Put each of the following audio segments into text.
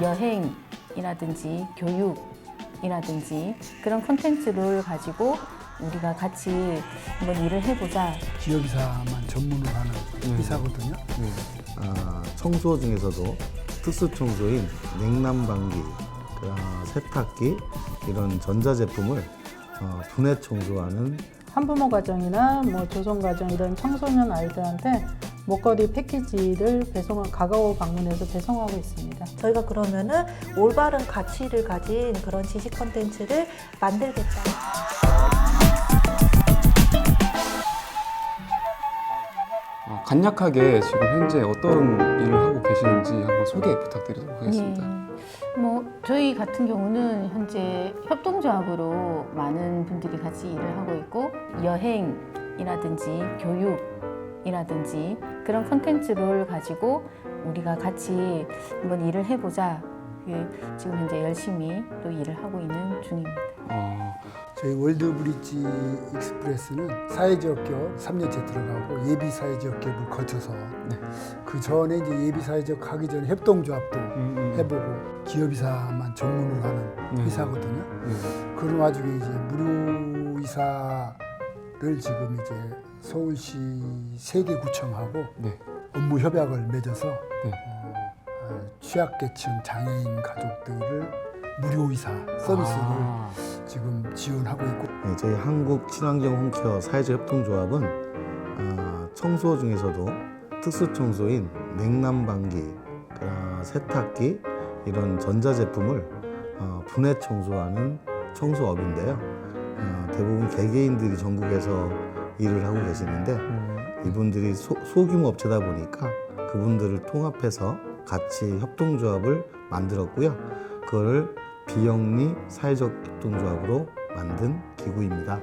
여행이라든지 교육이라든지 그런 콘텐츠를 가지고 우리가 같이 한번 일을 해보자. 기업이사만 전문으로 하는 회사거든요. 아, 청소 중에서도 특수 청소인 냉난방기, 그, 아, 세탁기 이런 전자 제품을 어, 분해 청소하는 한부모 가정이나 뭐 조선 가정 이런 청소년 아이들한테 목걸이 패키지를 배송 가가오 방문해서 배송하고 있습니다. 저희가 그러면은 올바른 가치를 가진 그런 지식 컨텐츠를 만들겠다. 어, 간략하게 지금 현재 어떤 일을 하고 계시는지 한번 소개 부탁드리도록 하겠습니다. 예. 뭐 저희 같은 경우는 현재 협동조합으로 많은 분들이 같이 일을 하고 있고 여행이라든지 교육 이라든지 그런 콘텐츠를 가지고 우리가 같이 한번 일을 해보자. 그 지금 현재 열심히 또 일을 하고 있는 중입니다. 어, 저희 월드브릿지 익스프레스는 사회적 기업 3년째 들어가고 예비 사회적 기업을 거쳐서 네. 그 전에 이제 예비 사회적 하기 전에 협동조합도 음, 음. 해보고 기업이사만 전문으로 하는 네. 회사거든요. 네. 그런 와중에 이제 무료 이사 를 지금 이제 서울시 세개 구청하고 네. 업무 협약을 맺어서 네. 어, 취약계층 장애인 가족들을 무료 이사 서비스를 아, 지금 지원하고 있고 네, 저희 한국 친환경 홈케어 사회적 협동조합은 아, 청소 중에서도 특수 청소인 냉난방기, 그, 아, 세탁기 이런 전자 제품을 어, 분해 청소하는 청소업인데요. 어, 대부분 개개인들이 전국에서 일을 하고 계시는데 음, 이분들이 소, 소규모 업체다 보니까 그분들을 통합해서 같이 협동조합을 만들었고요. 그거를 비영리 사회적 협동조합으로 만든 기구입니다.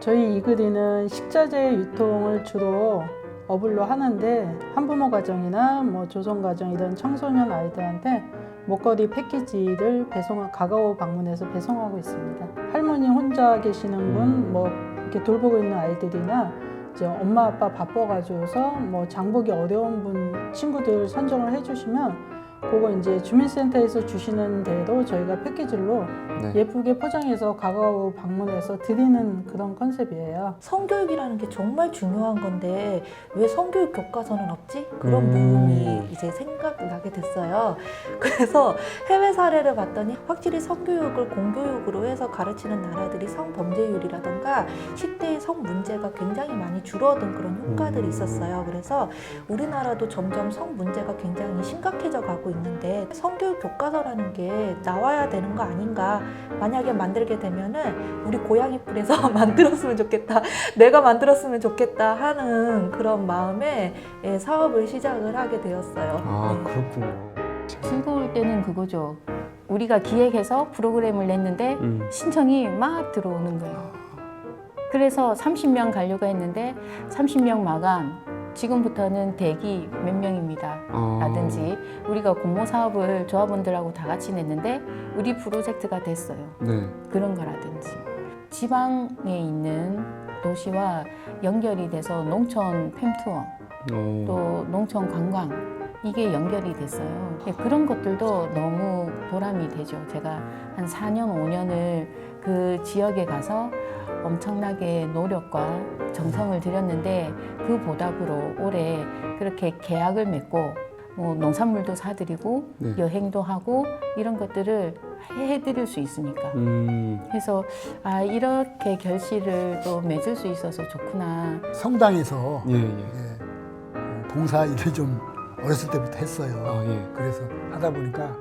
저희 이그리는 식자재 유통을 주로 어블로 하는데 한부모 가정이나 뭐 조선 가정 이런 청소년 아이들한테 목걸이 패키지를 배송 가가오 방문해서 배송하고 있습니다. 할머니 혼자 계시는 분, 뭐 이렇게 돌보고 있는 아이들이나 이제 엄마 아빠 바빠가지고서 뭐 장보기 어려운 분 친구들 선정을 해주시면 그거 이제 주민센터에서 주시는 대로 저희가 패키지로 네. 예쁘게 포장해서 가가오 방문해서 드리는 그런 컨셉이에요. 성교육이라는 게 정말 중요한 건데 왜 성교육 교과서는 없지? 그런 음. 부분이 이제 생각나게 됐어요. 그래서 해외 사례를 봤더니 확실히 성교육을 공교육으로 해서 가르치는 나라들이 성범죄율이라던가 10대의 성 문제가 굉장히 많이 줄어든 그런 효과들이 음. 있었어요. 그래서 우리나라도 점점 성 문제가 굉장히 심각해져 가고 있는데 성교육 교과서라는 게 나와야 되는 거 아닌가? 만약에 만들게 되면은 우리 고양이 뿔에서 만들었으면 좋겠다. 내가 만들었으면 좋겠다 하는 그런 마음에 예, 사업을 시작을 하게 되었어요. 아 네. 그렇군요. 즐거울 때는 그거죠. 우리가 기획해서 프로그램을 냈는데 음. 신청이 막 들어오는 거예요. 그래서 30명 가려고 했는데 30명 마감. 지금부터는 대기 몇 명입니다. 아, 라든지 우리가 공모 사업을 조합원들하고 다 같이 냈는데 우리 프로젝트가 됐어요. 네. 그런 거라든지 지방에 있는 도시와 연결이 돼서 농촌 팸투어 어, 또 농촌 관광 이게 연결이 됐어요. 예, 그런 것들도 너무 보람이 되죠. 제가 한 4년, 5년을 그 지역에 가서 엄청나게 노력과 정성을 들였는데 그 보답으로 올해 그렇게 계약을 맺고 뭐 농산물도 사드리고 네. 여행도 하고 이런 것들을 해드릴 수 있으니까. 음, 그래서 아 이렇게 결실을 또 맺을 수 있어서 좋구나. 성당에서 예, 예. 예, 그 봉사 일을 좀 어렸을 때부터 했어요. 아, 예. 그래서 하다 보니까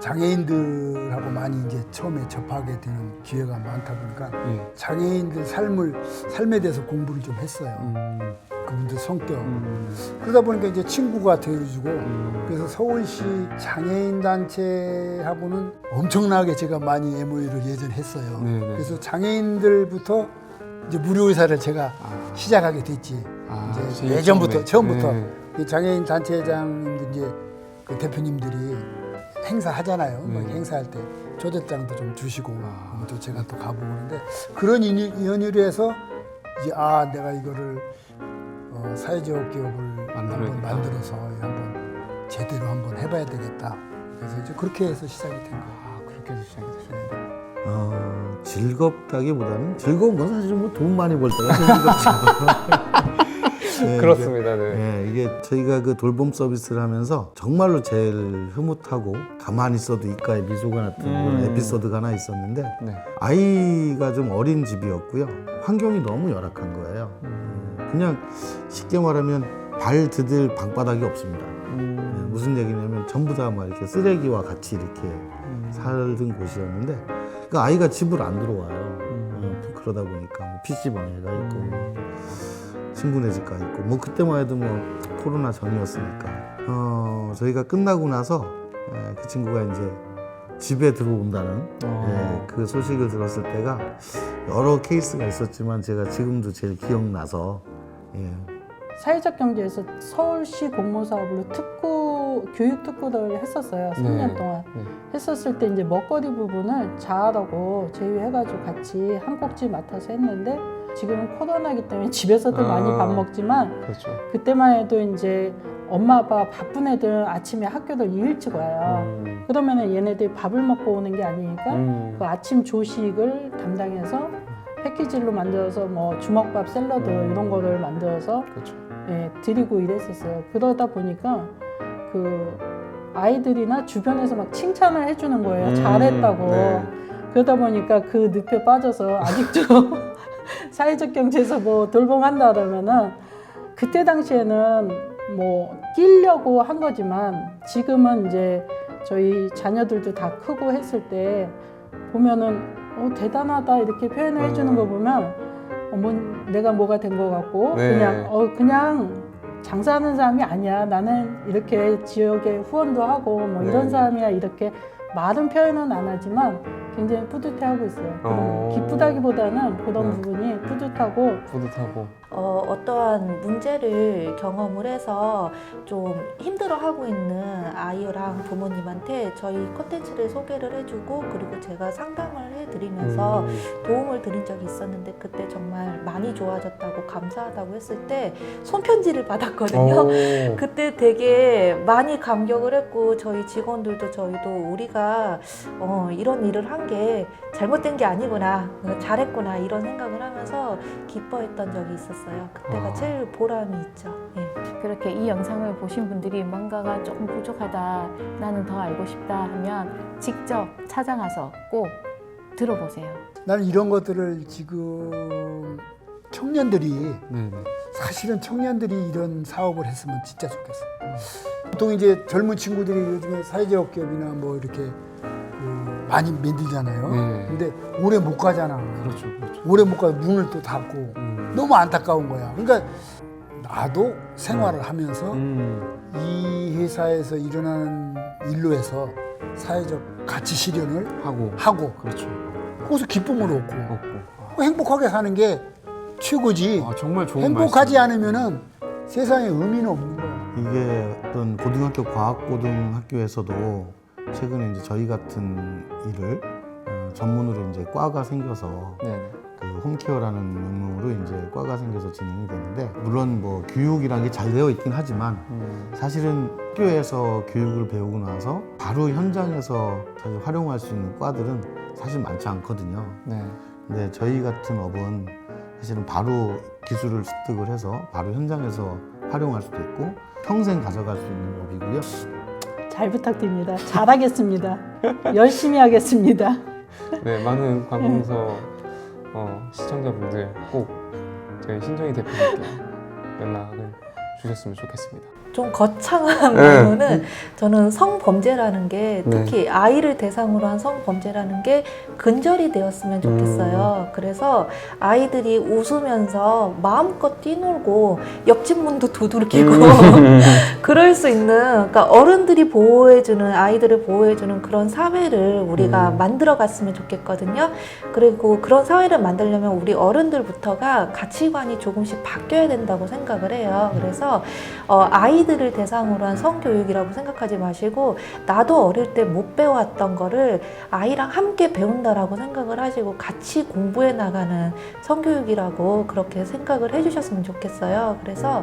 장애인들하고 많이 이제 처음에 접하게 되는 기회가 많다 보니까 예. 장애인들 삶을 삶에 대해서 공부를 좀 했어요. 음, 그분들 성격. 음, 그러다 보니까 이제 친구가 되어주고 음. 그래서 서울시 장애인 단체하고는 엄청나게 제가 많이 MOU를 예전에 했어요. 네, 네. 그래서 장애인들부터 이제 무료 의사를 제가 아, 시작하게 됐지. 아, 이제 예전부터 처음에. 처음부터 네. 이 장애인 단체장님들 이제 그 대표님들이 행사 하잖아요. 뭐 네. 행사할 때 초대장도 좀 주시고 아. 그러면 또 제가 또 가보고 그러는데 그런 인유- 연유로 해서 이제 아 내가 이거를 어, 사회적 기업을 한번 만들어야겠다. 만들어서 한번 제대로 한번 해봐야 되겠다 그래서 이제 그렇게 해서 시작이 된 거예요. 아 그렇게 해서 시작이 되셨는데. 어, 즐겁다기보다는 즐거운 건 사실 뭐 돈 많이 벌 때가 즐겁죠. 네, 그렇습니다. 네. 예, 이게 저희가 그 돌봄 서비스를 하면서 정말로 제일 흐뭇하고 가만히 있어도 입가에 미소가 났던 그런 음. 에피소드가 하나 있었는데 네. 아이가 좀 어린 집이었고요. 환경이 너무 열악한 거예요. 음. 그냥 쉽게 말하면 발 디딜 방바닥이 없습니다. 예, 음. 무슨 얘기냐면 전부 다 막 이렇게 쓰레기와 같이 이렇게 음. 살던 곳이었는데 그 아이가 집을 안 들어와요. 음. 어, 그러다 보니까 뭐 PC방에 가 있고 음. 친구네 집가 있고 뭐 그때만 해도 뭐 코로나 전이었으니까 어 저희가 끝나고 나서 에, 그 친구가 이제 집에 들어온다는 어. 예, 그 소식을 들었을 때가 여러 케이스가 있었지만 제가 지금도 제일 기억나서 예, 사회적 경제에서 서울시 공모 사업으로 특구 교육 특구를 했었어요. 3년 네. 동안 네. 했었을 때 이제 먹거리 부분을 자아라고 제휴해가지고 같이 한 꼭지 맡아서 했는데 지금은 코로나기 때문에 집에서도 아. 많이 밥 먹지만 그렇죠. 그때만 해도 이제 엄마 아빠 바쁜 애들 아침에 학교를 일찍 와요. 음. 그러면은 얘네들이 밥을 먹고 오는 게 아니니까 음. 그 아침 조식을 담당해서 패키지로 만들어서 뭐 주먹밥 샐러드 음. 이런 거를 만들어서 그렇죠. 예, 드리고 이랬었어요. 그러다 보니까 그 아이들이나 주변에서 막 칭찬을 해주는 거예요. 음, 잘했다고. 네. 그러다 보니까 그 늪에 빠져서 아직도 사회적 경제에서 뭐 돌봄한다 그러면은 그때 당시에는 뭐 끼려고 한 거지만 지금은 이제 저희 자녀들도 다 크고 했을 때 보면은 어, 대단하다 이렇게 표현을 해주는 음. 거 보면 어, 뭐 내가 뭐가 된 것 같고 네. 그냥 어 그냥 장사하는 사람이 아니야 나는 이렇게 지역에 후원도 하고 뭐 네. 이런 사람이야 이렇게 말은 표현은 안 하지만 굉장히 뿌듯해하고 있어요. 어. 기쁘다기보다는 그런 네. 부분이 뿌듯하고 뿌듯하고. 어, 어떠한 문제를 경험을 해서 좀 힘들어하고 있는 아이랑 부모님한테 저희 컨텐츠를 소개를 해주고 그리고 제가 상담을 해드리면서 음. 도움을 드린 적이 있었는데 그때 정말 많이 좋아졌다고 감사하다고 했을 때 손편지를 받았거든요. 오. 그때 되게 많이 감격을 했고 저희 직원들도 저희도 우리가 어, 이런 일을 한게 잘못된 게 아니구나 어, 잘했구나 이런 생각을 하면서 기뻐했던 적이 있었어요. 그때가 아. 제일 보람이 있죠. 예. 그렇게 이 영상을 보신 분들이 뭔가가 조금 부족하다, 나는 더 알고 싶다 하면 직접 찾아가서 꼭 들어보세요. 나는 이런 것들을 지금 청년들이 네네. 사실은 청년들이 이런 사업을 했으면 진짜 좋겠어. 보통 이제 젊은 친구들이 요즘에 사회적 기업이나 뭐 이렇게 그 많이 만들잖아요. 네. 근데 오래 못 가잖아. 그렇죠. 그렇죠. 오래 못가 문을 또 닫고 음. 너무 안타까운 거야. 그러니까 나도 생활을 하면서 음. 이 회사에서 일어나는 일로 해서 사회적 가치 실현을 하고. 하고 그렇죠. 거기서 기쁨을 얻고 없고. 행복하게 사는 게 최고지. 아 정말 좋은 행복하지 말씀. 않으면은 세상에 의미는 없는 거야. 이게 어떤 고등학교 과학고등학교에서도 최근에 이제 저희 같은 일을 어, 전문으로 이제 과가 생겨서 네네. 그 홈케어라는 명목으로 이제 과가 생겨서 진행이 되는데 물론 뭐 교육이라는 게 잘 되어 있긴 하지만 음. 사실은 학교에서 교육을 배우고 나서 바로 현장에서 사실 활용할 수 있는 과들은 사실 많지 않거든요. 네. 근데 저희 같은 업은 사실은 바로 기술을 습득을 해서 바로 현장에서 활용할 수도 있고 평생 가져갈 수 있는 업이고요. 잘 부탁드립니다. 잘하겠습니다. 열심히 하겠습니다. 네, 많은 관공서 어, 시청자분들 꼭 저희 신정희 대표님께 연락을 주셨으면 좋겠습니다. 좀 거창한 네. 말로는 저는 성범죄라는 게 네. 특히 아이를 대상으로 한 성범죄라는 게 근절이 되었으면 좋겠어요. 그래서 아이들이 웃으면서 마음껏 뛰놀고 옆집 문도 두들기고 그럴 수 있는 그러니까 어른들이 보호해주는 아이들을 보호해주는 그런 사회를 우리가 음. 만들어 갔으면 좋겠거든요. 그리고 그런 사회를 만들려면 우리 어른들부터가 가치관이 조금씩 바뀌어야 된다고 생각을 해요. 그래서 어, 아이들을 대상으로 한 성교육이라고 생각하지 마시고 나도 어릴 때 못 배워왔던 거를 아이랑 함께 배운다라고 생각을 하시고 같이 공부해 나가는 성교육이라고 그렇게 생각을 해주셨으면 좋겠어요. 그래서